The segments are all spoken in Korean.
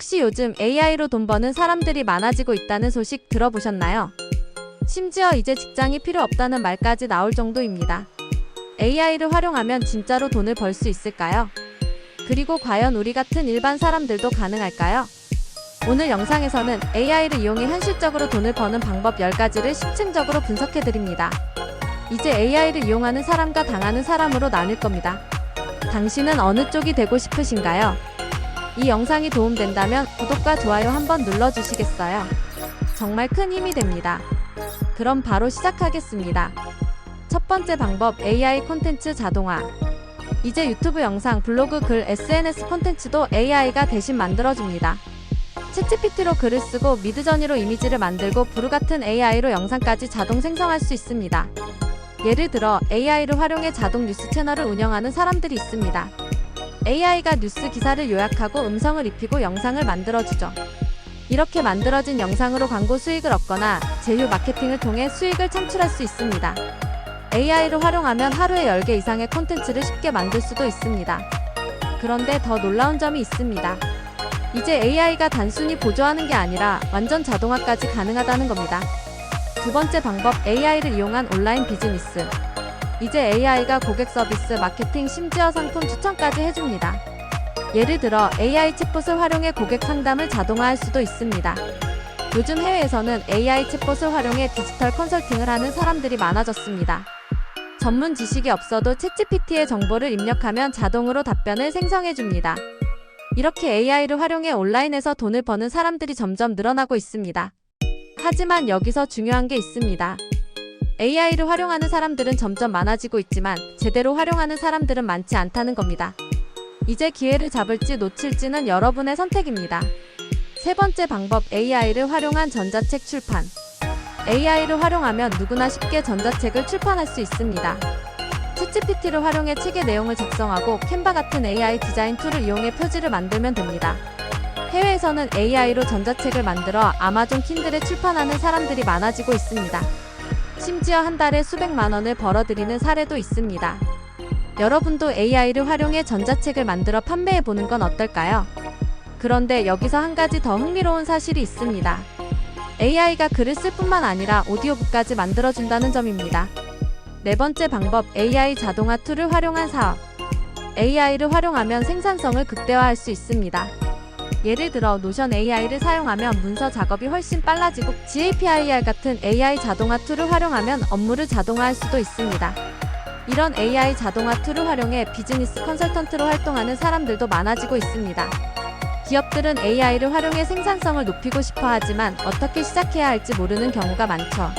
혹시 요즘 AI로 돈 버는 사람들이 많아지고 있다는 소식 들어보셨나요? 심지어 이제 직장이 필요 없다는 말까지 나올 정도입니다. AI를 활용하면 진짜로 돈을 벌 수 있을까요? 그리고 과연 우리 같은 일반 사람들도 가능할까요? 오늘 영상에서는 AI를 이용해 현실적으로 돈을 버는 방법 10가지를 심층적으로 분석해 드립니다. 이제 AI를 이용하는 사람과 당하는 사람으로 나뉠 겁니다. 당신은 어느 쪽이 되고 싶으신가요? 이 영상이 도움된다면 구독과 좋아요 한번 눌러주시겠어요? 정말 큰 힘이 됩니다. 그럼 바로 시작하겠습니다. 첫 번째 방법 AI 콘텐츠 자동화. 이제 유튜브 영상, 블로그 글, SNS 콘텐츠도 AI가 대신 만들어줍니다. 챗GPT로 글을 쓰고 미드저니로 이미지를 만들고 브루 같은 AI로 영상까지 자동 생성할 수 있습니다. 예를 들어 AI를 활용해 자동 뉴스 채널을 운영하는 사람들이 있습니다. AI가 뉴스 기사를 요약하고 음성을 입히고 영상을 만들어주죠. 이렇게 만들어진 영상으로 광고 수익을 얻거나 제휴 마케팅을 통해 수익을 창출할 수 있습니다. AI를 활용하면 하루에 10개 이상의 콘텐츠를 쉽게 만들 수도 있습니다. 그런데 더 놀라운 점이 있습니다. 이제 AI가 단순히 보조하는 게 아니라 완전 자동화까지 가능하다는 겁니다. 두 번째 방법 AI를 이용한 온라인 비즈니스. 이제 AI가 고객 서비스, 마케팅, 심지어 상품 추천까지 해줍니다. 예를 들어 AI 챗봇을 활용해 고객 상담을 자동화할 수도 있습니다. 요즘 해외에서는 AI 챗봇을 활용해 디지털 컨설팅을 하는 사람들이 많아졌습니다. 전문 지식이 없어도 챗GPT의 정보를 입력하면 자동으로 답변을 생성해줍니다. 이렇게 AI를 활용해 온라인에서 돈을 버는 사람들이 점점 늘어나고 있습니다. 하지만 여기서 중요한 게 있습니다. AI를 활용하는 사람들은 점점 많아지고 있지만 제대로 활용하는 사람들은 많지 않다는 겁니다. 이제 기회를 잡을지 놓칠지는 여러분의 선택입니다. 세 번째 방법 AI를 활용한 전자책 출판. AI를 활용하면 누구나 쉽게 전자책을 출판할 수 있습니다. 챗GPT를 활용해 책의 내용을 작성하고 캔바 같은 AI 디자인 툴을 이용해 표지를 만들면 됩니다. 해외에서는 AI로 전자책을 만들어 아마존 킨들에 출판하는 사람들이 많아지고 있습니다. 심지어 한 달에 수백만 원을 벌어들이는 사례도 있습니다. 여러분도 AI를 활용해 전자책을 만들어 판매해 보는 건 어떨까요? 그런데 여기서 한 가지 더 흥미로운 사실이 있습니다. AI가 글을 쓸 뿐만 아니라 오디오북까지 만들어준다는 점입니다. 네 번째 방법 AI 자동화 툴을 활용한 사업. AI를 활용하면 생산성을 극대화할 수 있습니다. 예를 들어 노션 AI를 사용하면 문서 작업이 훨씬 빨라지고 GAPIR 같은 AI 자동화 툴을 활용하면 업무를 자동화할 수도 있습니다. 이런 AI 자동화 툴을 활용해 비즈니스 컨설턴트로 활동하는 사람들도 많아지고 있습니다. 기업들은 AI를 활용해 생산성을 높이고 싶어 하지만 어떻게 시작해야 할지 모르는 경우가 많죠.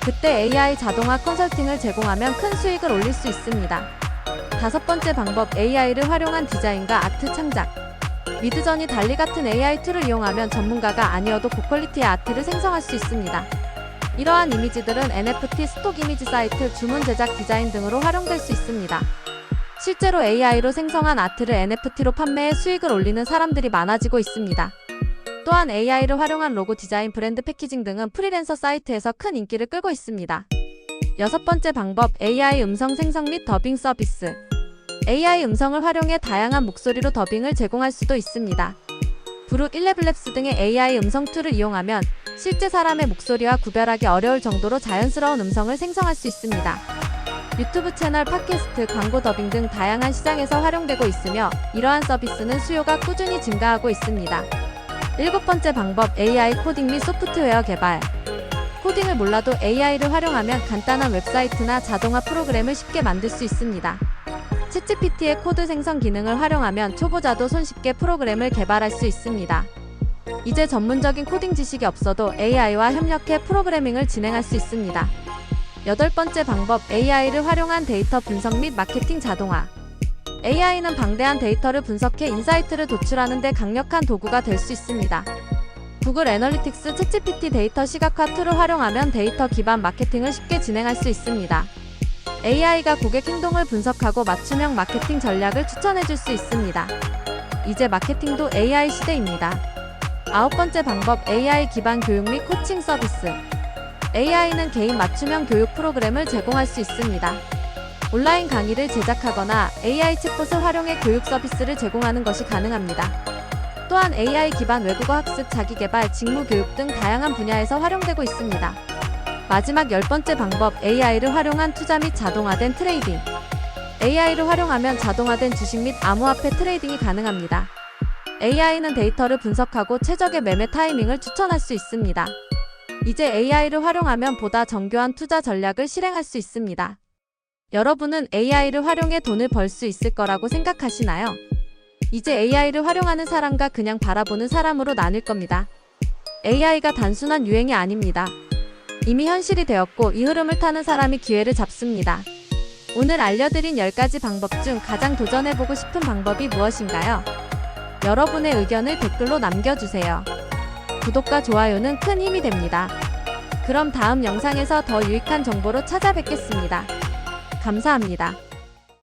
그때 AI 자동화 컨설팅을 제공하면 큰 수익을 올릴 수 있습니다. 다섯 번째 방법 AI를 활용한 디자인과 아트 창작. 미드저니 달리 같은 AI 툴을 이용하면 전문가가 아니어도 고퀄리티의 아트를 생성할 수 있습니다. 이러한 이미지들은 NFT, 스톡 이미지 사이트, 주문 제작 디자인 등으로 활용될 수 있습니다. 실제로 AI로 생성한 아트를 NFT로 판매해 수익을 올리는 사람들이 많아지고 있습니다. 또한 AI를 활용한 로고 디자인, 브랜드 패키징 등은 프리랜서 사이트에서 큰 인기를 끌고 있습니다. 여섯 번째 방법 AI 음성 생성 및 더빙 서비스. AI 음성을 활용해 다양한 목소리로 더빙을 제공할 수도 있습니다. 브루 11랩스 등의 AI 음성 툴을 이용하면 실제 사람의 목소리와 구별하기 어려울 정도로 자연스러운 음성을 생성할 수 있습니다. 유튜브 채널, 팟캐스트, 광고 더빙 등 다양한 시장에서 활용되고 있으며 이러한 서비스는 수요가 꾸준히 증가하고 있습니다. 일곱 번째 방법 AI 코딩 및 소프트웨어 개발. 코딩을 몰라도 AI를 활용하면 간단한 웹사이트나 자동화 프로그램을 쉽게 만들 수 있습니다. 챗GPT의 코드 생성 기능을 활용하면 초보자도 손쉽게 프로그램을 개발할 수 있습니다. 이제 전문적인 코딩 지식이 없어도 AI와 협력해 프로그래밍을 진행할 수 있습니다. 여덟 번째 방법 AI를 활용한 데이터 분석 및 마케팅 자동화. AI는 방대한 데이터를 분석해 인사이트를 도출하는 데 강력한 도구가 될 수 있습니다. 구글 애널리틱스 챗GPT 데이터 시각화 툴을 활용하면 데이터 기반 마케팅을 쉽게 진행할 수 있습니다. AI가 고객 행동을 분석하고 맞춤형 마케팅 전략을 추천해 줄 수 있습니다. 이제 마케팅도 AI 시대입니다. 아홉 번째 방법 AI 기반 교육 및 코칭 서비스. AI는 개인 맞춤형 교육 프로그램을 제공할 수 있습니다. 온라인 강의를 제작하거나 AI 챗봇을 활용해 교육 서비스를 제공하는 것이 가능합니다. 또한 AI 기반 외국어 학습, 자기개발, 직무 교육 등 다양한 분야에서 활용되고 있습니다. 마지막 열 번째 방법, AI를 활용한 투자 및 자동화된 트레이딩. AI를 활용하면 자동화된 주식 및 암호화폐 트레이딩이 가능합니다. AI는 데이터를 분석하고 최적의 매매 타이밍을 추천할 수 있습니다. 이제 AI를 활용하면 보다 정교한 투자 전략을 실행할 수 있습니다. 여러분은 AI를 활용해 돈을 벌 수 있을 거라고 생각하시나요? 이제 AI를 활용하는 사람과 그냥 바라보는 사람으로 나뉠 겁니다. AI가 단순한 유행이 아닙니다. 이미 현실이 되었고 이 흐름을 타는 사람이 기회를 잡습니다. 오늘 알려드린 10가지 방법 중 가장 도전해보고 싶은 방법이 무엇인가요? 여러분의 의견을 댓글로 남겨주세요. 구독과 좋아요는 큰 힘이 됩니다. 그럼 다음 영상에서 더 유익한 정보로 찾아뵙겠습니다. 감사합니다.